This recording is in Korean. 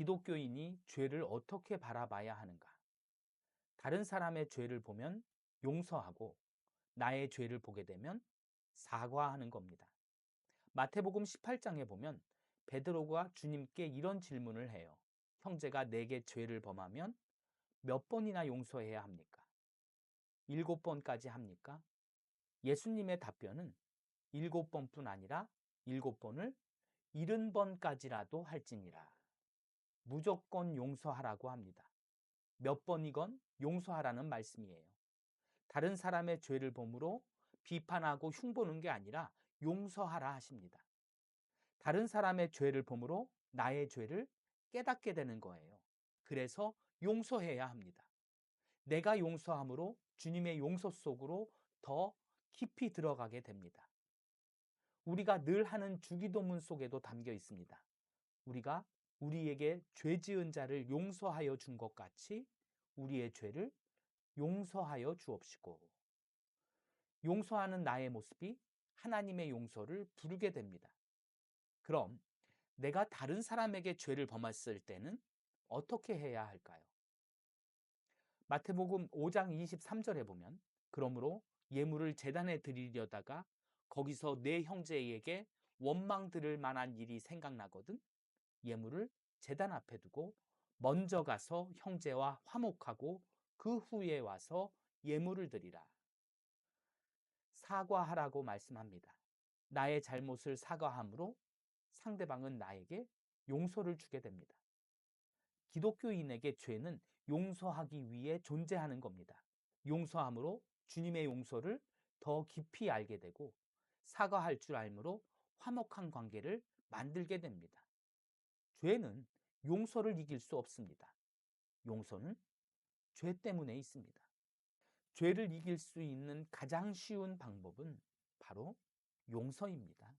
기독교인이 죄를 어떻게 바라봐야 하는가? 다른 사람의 죄를 보면 용서하고 나의 죄를 보게 되면 사과하는 겁니다. 마태복음 18장에 보면 베드로가 주님께 이런 질문을 해요. 형제가 내게 죄를 범하면 몇 번이나 용서해야 합니까? 일곱 번까지 합니까? 예수님의 답변은 일곱 번뿐 아니라 일곱 번을 일흔 번까지라도 할지니라. 무조건 용서하라고 합니다. 몇 번이건 용서하라는 말씀이에요. 다른 사람의 죄를 범으로 비판하고 흉보는 게 아니라 용서하라 하십니다. 다른 사람의 죄를 범으로 나의 죄를 깨닫게 되는 거예요. 그래서 용서해야 합니다. 내가 용서함으로 주님의 용서 속으로 더 깊이 들어가게 됩니다. 우리가 늘 하는 주기도문 속에도 담겨 있습니다. 우리가 우리에게 죄 지은 자를 용서하여 준 것 같이 우리의 죄를 용서하여 주옵시고. 용서하는 나의 모습이 하나님의 용서를 부르게 됩니다. 그럼 내가 다른 사람에게 죄를 범했을 때는 어떻게 해야 할까요? 마태복음 5장 23절에 보면 그러므로 예물을 재단에 드리려다가 거기서 내 형제에게 원망 들을 만한 일이 생각나거든 예물을 재단 앞에 두고 먼저 가서 형제와 화목하고 그 후에 와서 예물을 드리라. 사과하라고 말씀합니다. 나의 잘못을 사과함으로 상대방은 나에게 용서를 주게 됩니다. 기독교인에게 죄는 용서하기 위해 존재하는 겁니다. 용서함으로 주님의 용서를 더 깊이 알게 되고 사과할 줄 알므로 화목한 관계를 만들게 됩니다. 죄는 용서를 이길 수 없습니다. 용서는 죄 때문에 있습니다. 죄를 이길 수 있는 가장 쉬운 방법은 바로 용서입니다.